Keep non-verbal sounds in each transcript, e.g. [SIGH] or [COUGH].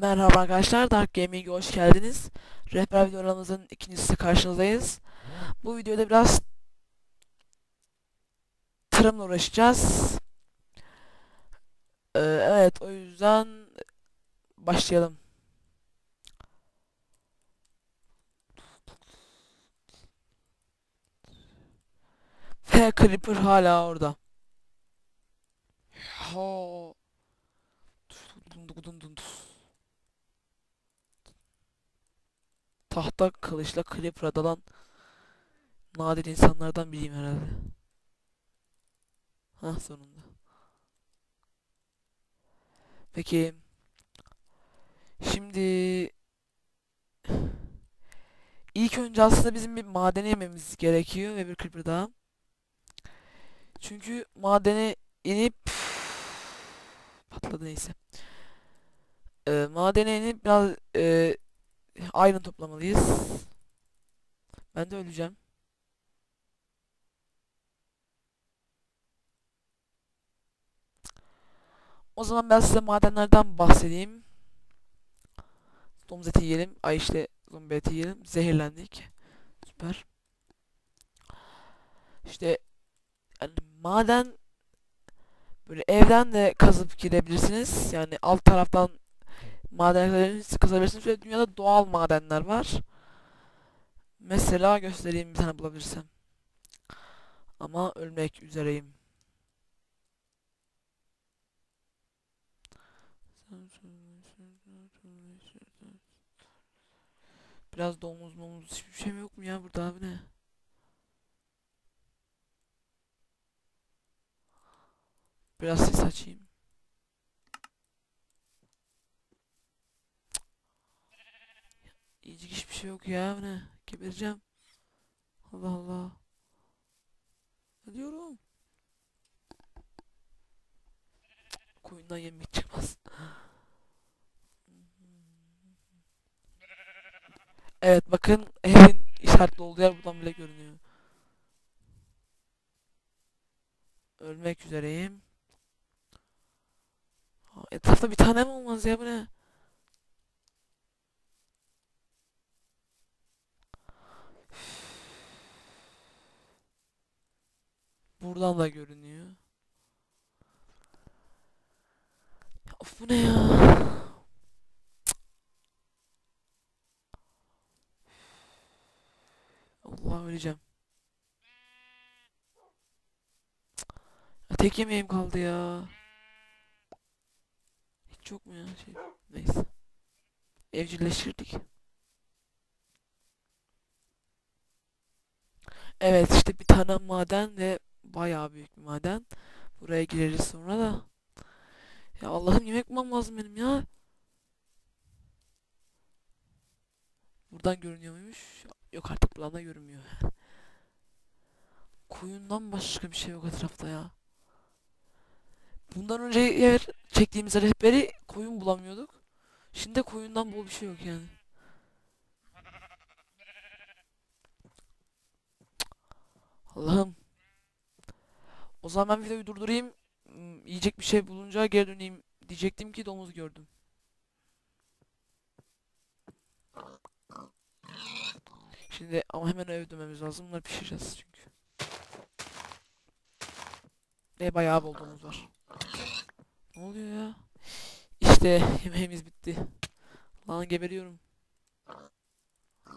Merhaba arkadaşlar, Dark Gaming'e hoş geldiniz. Rehber videolarımızın ikincisi karşınızdayız. Bu videoda biraz tarımla uğraşacağız. Ee, evet, o yüzden başlayalım. Ve Creeper hala orada. Ho. Tahta kılıçla Creeper'a dalan nadir insanlardan biriyim herhalde. Ha sonunda. Peki. Şimdi ilk önce aslında bizim bir madene inmemiz gerekiyor ve bir Creeper daha. Çünkü madene inip patladı neyse. Ee, madene inip biraz e, Iron toplamalıyız. Ben de öleceğim. O zaman ben size madenlerden bahsedeyim. Domuz eti yiyelim. Ay işte zombi eti yiyelim. Zehirlendik. Süper. İşte yani maden böyle evden de kazıp girebilirsiniz. Yani alt taraftan madenlerini kazabilirsiniz ve dünyada doğal madenler var. Mesela göstereyim bir tane bulabilirsem. Ama ölmek üzereyim. Biraz domuz momuz hiçbir şey yok mu ya burada abi ne? Biraz ses açayım. Yiyecek hiçbir şey yok ya ne? Gebereceğim. Allah Allah. Ne diyorum? Koyundan yemek çıkmaz. Evet bakın evin işaretli olduğu yer buradan bile görünüyor. Ölmek üzereyim. Etrafta bir tane mi olmaz ya bu ne? Buradan da görünüyor. Of bu ne ya? Allah öleceğim. Tek yemeğim kaldı ya. Hiç yok mu ya şey? Neyse. Evcilleştirdik. Evet işte bir tane maden ve bayağı büyük bir maden. Buraya gireriz sonra da. Ya Allah'ım yemek bulmam lazım benim ya. Buradan görünüyor muymuş? Yok artık buradan da görünmüyor. Koyundan başka bir şey yok etrafta ya. Bundan önce eğer çektiğimiz rehberi koyun bulamıyorduk. Şimdi koyundan bol bir şey yok yani. Allah'ım. O zaman ben videoyu durdurayım. Hmm, Yiyecek bir şey bulunca geri döneyim diyecektim ki domuz gördüm. Şimdi ama hemen eve dönmemiz lazım. Bunları pişireceğiz çünkü. Ve bayağı bol domuz var. Ne oluyor ya? İşte yemeğimiz bitti. Lan geberiyorum.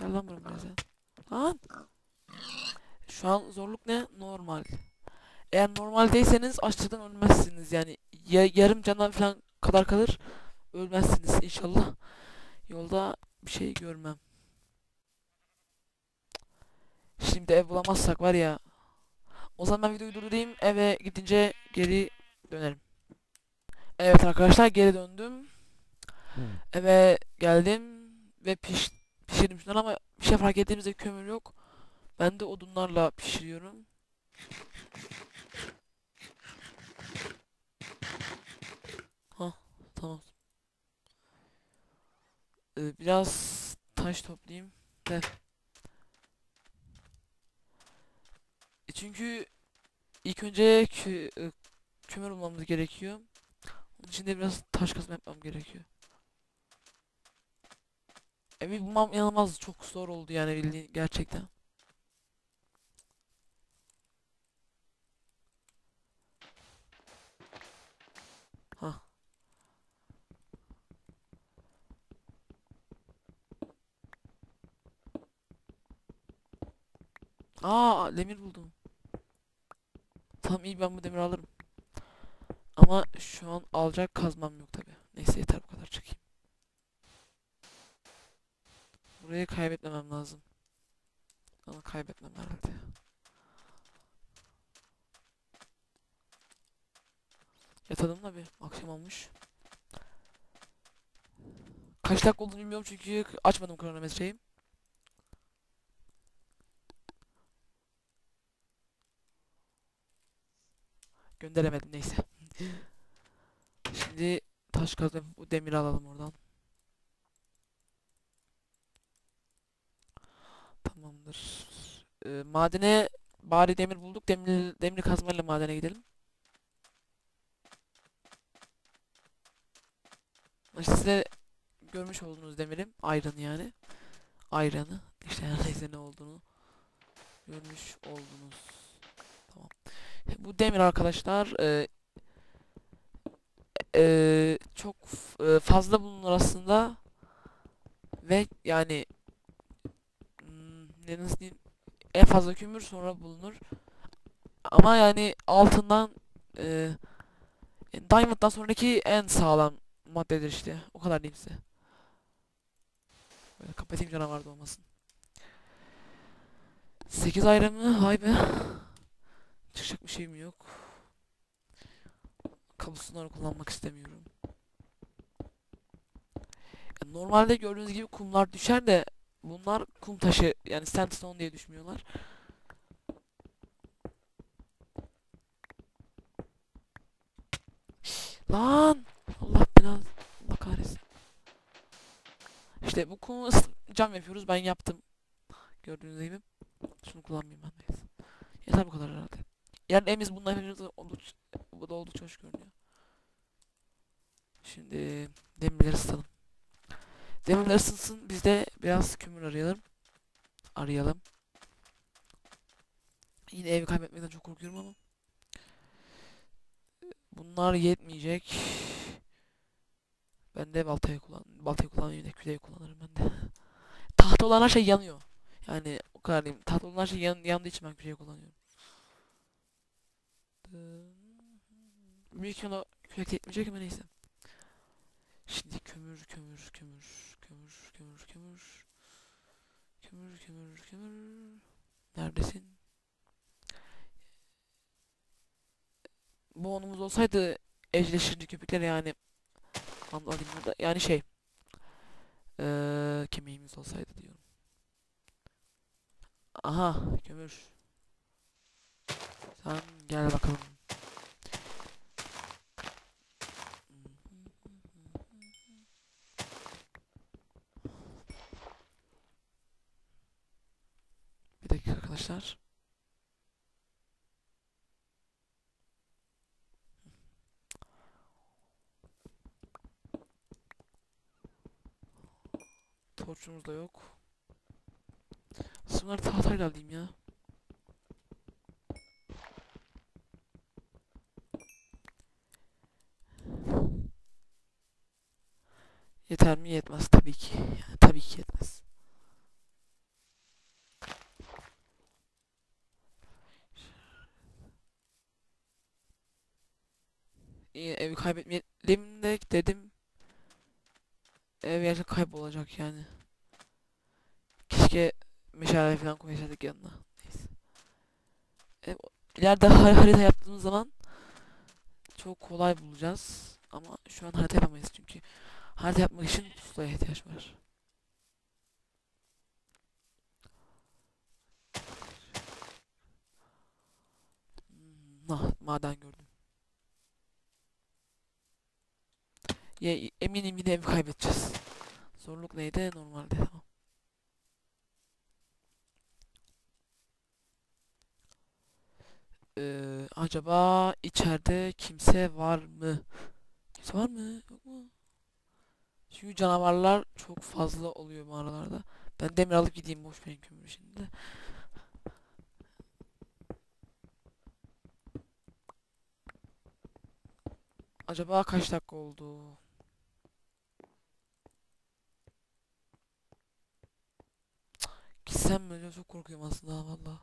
Gel lan buraya sen. Lan. Şu an zorluk ne? Normal. Eğer normaldeyseniz açlıktan ölmezsiniz yani ya, yarım candan falan kadar kalır ölmezsiniz inşallah. Yolda bir şey görmem. Şimdi ev bulamazsak var ya. O zaman ben videoyu durdurayım eve gidince geri dönerim. Evet arkadaşlar geri döndüm. Eve geldim ve piş, pişirdim şunları ama bir şey fark ettiğimizde kömür yok. Ben de odunlarla pişiriyorum. Ha tamam. Ee, biraz taş toplayayım. De. E çünkü ilk önce kü e, kömür bulmamız gerekiyor. Onun için de biraz taş kazma yapmam gerekiyor. Evi bulmam inanılmaz çok zor oldu yani bildiğin gerçekten. Ha. Aa demir buldum. Tamam iyi ben bu demiri alırım. Ama şu an alacak kazmam yok tabi. Neyse yeter bu kadar çekeyim. Burayı kaybetmemem lazım. Ama kaybetmem herhalde. Yatalım da bir akşam olmuş. Kaç dakika olduğunu bilmiyorum çünkü açmadım kronometreyi. Gönderemedim neyse. Şimdi taş yapıp bu demiri alalım oradan. Tamamdır. Ee, madene bari demir bulduk. Demir demir kazmayla madene gidelim. Size görmüş olduğunuz demirim ayranı yani. Ayranı işte her neyse ne olduğunu görmüş oldunuz. Bu demir arkadaşlar e, e, çok e, fazla bulunur aslında. Ve yani hmm, ne nasıl diyeyim en fazla kömür sonra bulunur. Ama yani altından e, Diamond'dan sonraki en sağlam maddedir işte. O kadar diyeyim size. Böyle kapatayım canavar da olmasın. 8 ayran mı? Vay be çıkacak bir şeyim yok kablosunları kullanmak istemiyorum Normalde gördüğünüz gibi kumlar düşer de bunlar kum taşı yani sandstone diye düşmüyorlar. Lan! Allah belanı Allah kahretsin. İşte bu kumu cam yapıyoruz. Ben yaptım. Gördüğünüz gibi. Şunu kullanmayayım ben neyse. Yeter bu kadar herhalde. Yani emiz bundan hepimiz oldukça, bu da oldukça hoş görünüyor. Şimdi demirleri ısıtalım. Demirler ısınsın. Biz de biraz kömür arayalım. Arayalım. Yine evi kaybetmekten çok korkuyorum ama. Bunlar yetmeyecek. Ben de baltayı kullan baltayı kullanmayayım da küreği kullanırım ben de. [LAUGHS] Tahta olan her şey yanıyor. Yani o kadar diyeyim. Tahta olan her şey yan, yandığı için ben küreği kullanıyorum. Büyük ihtimalle kürek de yetmeyecek ama neyse. Şimdi kömür, kömür, kömür, kömür, kömür, kömür. Kömür, kömür, kömür. Neredesin? Bu onumuz olsaydı evcilleştirici köpekler yani anladım burada. Yani şey eee kemiğimiz olsaydı diyorum. Aha kömür. Sen gel bakalım. Bir dakika arkadaşlar. Torçumuz da yok. Bunları tahtayla alayım ya. Yeter mi? Yetmez tabii ki. Yani tabii ki yetmez. İyi, evi kaybetmeyelim de dedim. Ev gerçekten kaybolacak yani. Keşke meşale falan koysaydık yanına. Neyse. E, ileride har- harita yaptığımız zaman çok kolay bulacağız. Ama şu an harita yapamayız çünkü harita yapmak için pusulaya ihtiyaç var. Hmm, ah, maden gördüm. Ya, eminim yine ev kaybedeceğiz. Zorluk neydi? Normalde tamam. Ee, acaba içeride kimse var mı? Kimse var mı? Yok mu? Çünkü canavarlar çok fazla oluyor mağaralarda. Ben demir alıp gideyim boş verin kömürü şimdi. Acaba kaç dakika oldu? Gitsem mi çok korkuyorum aslında valla.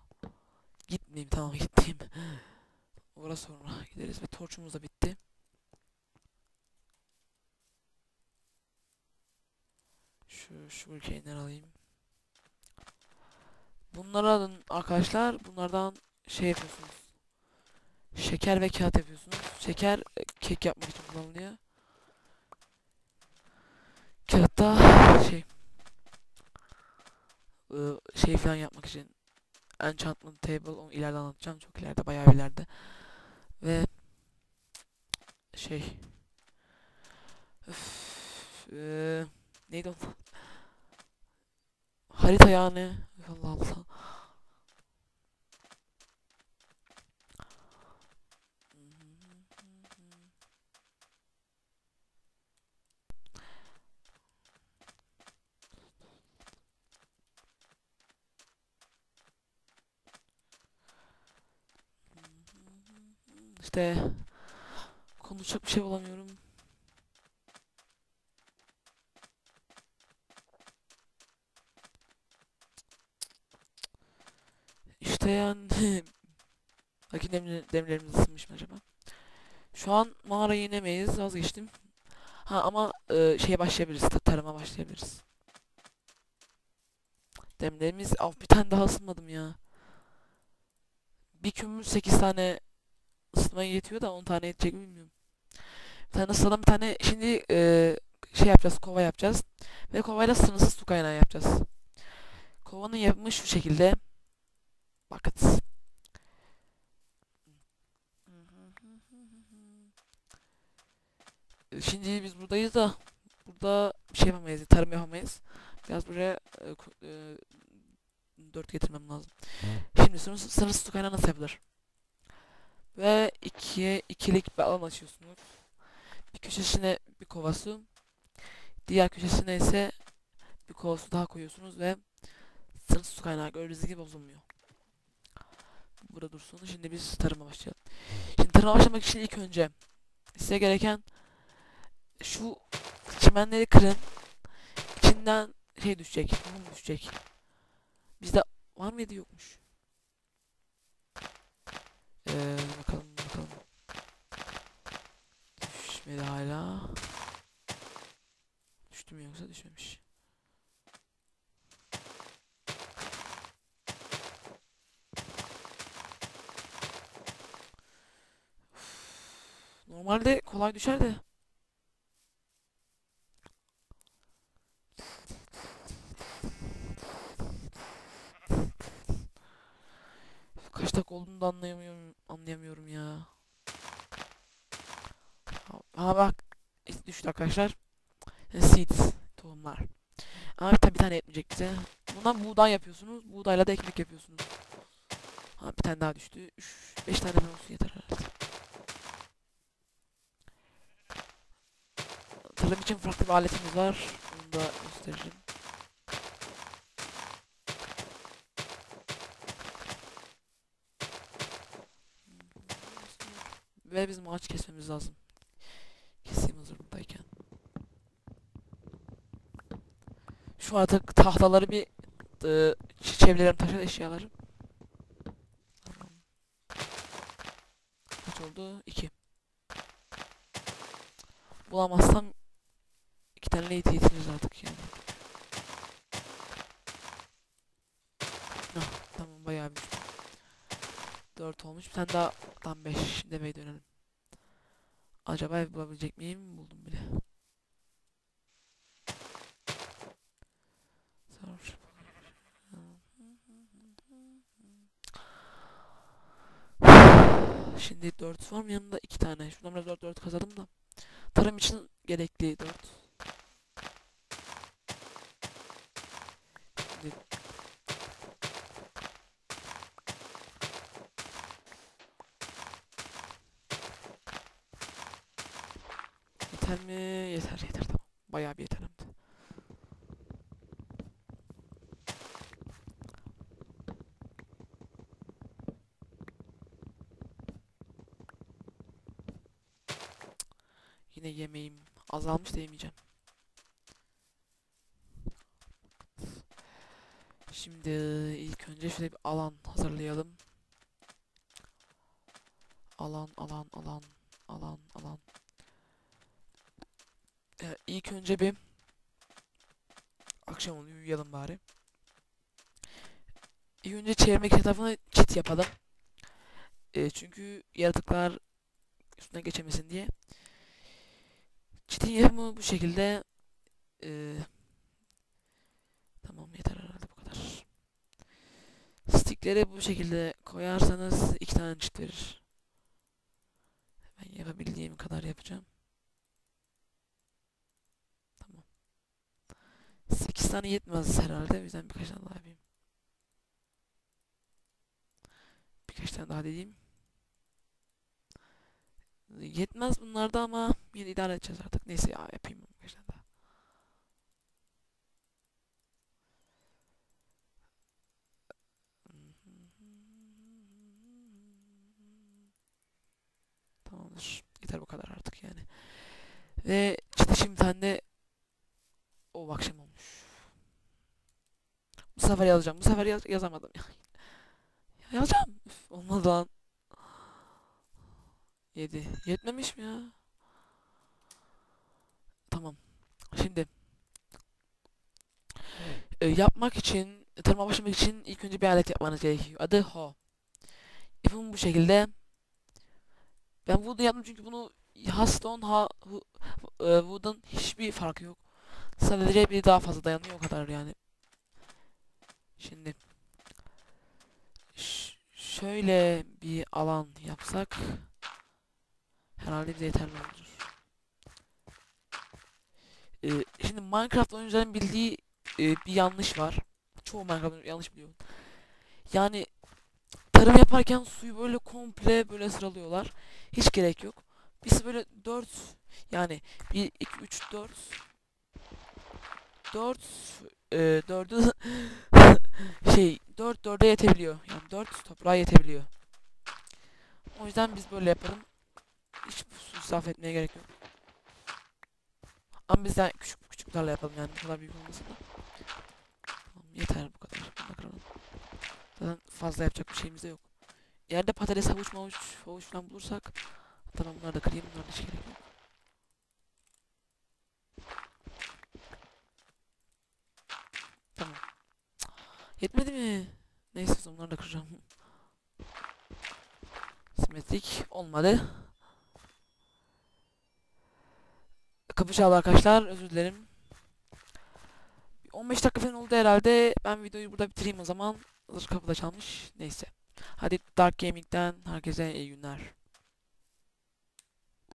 Gitmeyeyim tamam [LAUGHS] gitmeyeyim. Orası sonra gideriz ve torçumuz da bitti. Şu şu ülkeyi alayım. Bunları alın arkadaşlar. Bunlardan şey yapıyorsunuz. Şeker ve kağıt yapıyorsunuz. Şeker e, kek yapmak için kullanılıyor. Kağıt da şey ıı, şey falan yapmak için enchantment table onu ileride anlatacağım. Çok ileride bayağı ileride. Ve şey Öf, eee, neydi o? Yani. Allah Allah. Yani Bakın [LAUGHS] demir, demirlerimiz ısınmış mı acaba? Şu an mağaraya inemeyiz vazgeçtim. Ha ama e, şeye başlayabiliriz ta- tarıma başlayabiliriz. Demirlerimiz Av bir tane daha ısınmadım ya. Bir kömür 8 tane ısıtmaya yetiyor da 10 tane yetecek mi bilmiyorum. Bir tane ısıtalım bir tane şimdi e, şey yapacağız kova yapacağız. Ve kovayla sınırsız su kaynağı yapacağız. Kovanın yapımı şu şekilde. Buckets. Şimdi biz buradayız da burada bir şey yapamayız, tarım yapamayız. Biraz buraya e, e, dört getirmem lazım. Şimdi sınırsız, sınırsız su kaynağı nasıl yapılır? Ve ikiye ikilik bir alan açıyorsunuz. Bir köşesine bir kova su. Diğer köşesine ise bir kova su daha koyuyorsunuz ve sınırsız su kaynağı gördüğünüz gibi bozulmuyor. Burada dursun. Şimdi biz tarıma başlayalım. Şimdi tarıma başlamak için ilk önce size gereken şu çimenleri kırın. İçinden şey düşecek. Mum düşecek. Bizde var mıydı yokmuş? Ee, bakalım bakalım. Düşmedi hala. Düştü mü yoksa düşmemiş. Normalde kolay düşer de. Kaç dakika olduğunu da anlayamıyorum, anlayamıyorum ya. Ha bak düştü arkadaşlar. Seeds tohumlar. Ama bir tane, bir tane yetmeyecek. Bundan buğday yapıyorsunuz. Buğdayla da ekmek yapıyorsunuz. Ha bir tane daha düştü. 3 5 tane olsun yeter herhalde. Tarım için farklı bir aletimiz var. Onu da göstereceğim. Ve bizim ağaç kesmemiz lazım. Keseyim hazır buradayken. Şu arada tahtaları bir e, çevirilerim taşır eşyaları. Kaç oldu? 2. Bulamazsam tane late yetiniriz artık yani. Hah, tamam bayağı bir 4 olmuş. Bir tane daha tam 5. Şimdi eve dönelim. Acaba ev bulabilecek miyim? Buldum bile. Şimdi 4 var mı yanında 2 tane. Şuradan biraz 4 4 kazalım da. Tarım için gerekli 4. Şimdi Yeter mi? Yeter yeter tamam. Bayağı bir de. Yine yemeğim azalmış da yemeyeceğim. Şimdi ilk önce şöyle bir alan hazırlayalım. Alan, alan, alan, alan, alan. Ee, ilk önce bir akşam oluyor uyuyalım bari. İlk önce çevirmek etrafına çit yapalım. Ee, çünkü yaratıklar üstüne geçemesin diye. Çitin yapımı bu şekilde. Ee, tamam yeter herhalde bu kadar. Stickleri bu şekilde koyarsanız iki tane çit verir. Ben yapabildiğim kadar yapacağım. Tamam. 8 tane yetmez herhalde. O yüzden birkaç tane daha yapayım. Birkaç tane daha dediğim. Yetmez bunlarda ama yine idare edeceğiz artık. Neyse ya yapayım birkaç tane daha. Tamamdır. Yeter bu kadar artık yani. Ve çıtı şimdi tane o akşam. Bu sefer yazacağım. Bu sefer yaz- yazamadım ya. [LAUGHS] Ya yazacağım. Üf, olmadı lan. 7. Yetmemiş mi ya? Tamam. Şimdi e, yapmak için, tırma başlamak için ilk önce bir alet yapmanız gerekiyor. Adı ho. İpim bu şekilde. Ben Wood'u yaptım çünkü bunu Hearthstone ha hu, e, hiçbir farkı yok. Sadece bir daha fazla dayanıyor o kadar yani. Şimdi şöyle bir alan yapsak herhalde bize yeterli olur. Ee, şimdi Minecraft oyuncuların bildiği e, bir yanlış var. Çoğu Minecraft yanlış biliyor. Yani tarım yaparken suyu böyle komple böyle sıralıyorlar. Hiç gerek yok. Biz böyle 4 yani 1 2 3 4 4 e, 4'ü [LAUGHS] şey 4 4'e yetebiliyor. Yani 4 toprağa yetebiliyor. O yüzden biz böyle yapalım. Hiç su israf etmeye gerek yok. Ama biz de küçük küçük tarla yapalım yani bu kadar büyük olmasın da. Tamam yeter bu kadar. Bunu da kıralım. Zaten fazla yapacak bir şeyimiz de yok. Yerde patates, havuç, mavuç, havuç falan bulursak tamam bunları da kırayım. Bunlar hiç gerek yok. Tamam. Yetmedi mi? Neyse o zaman bunları da kıracağım. Simetrik olmadı. Kapı çaldı arkadaşlar. Özür dilerim. 15 dakika falan oldu herhalde. Ben videoyu burada bitireyim o zaman. Hazır kapıda çalmış. Neyse. Hadi Dark Gaming'den herkese iyi günler.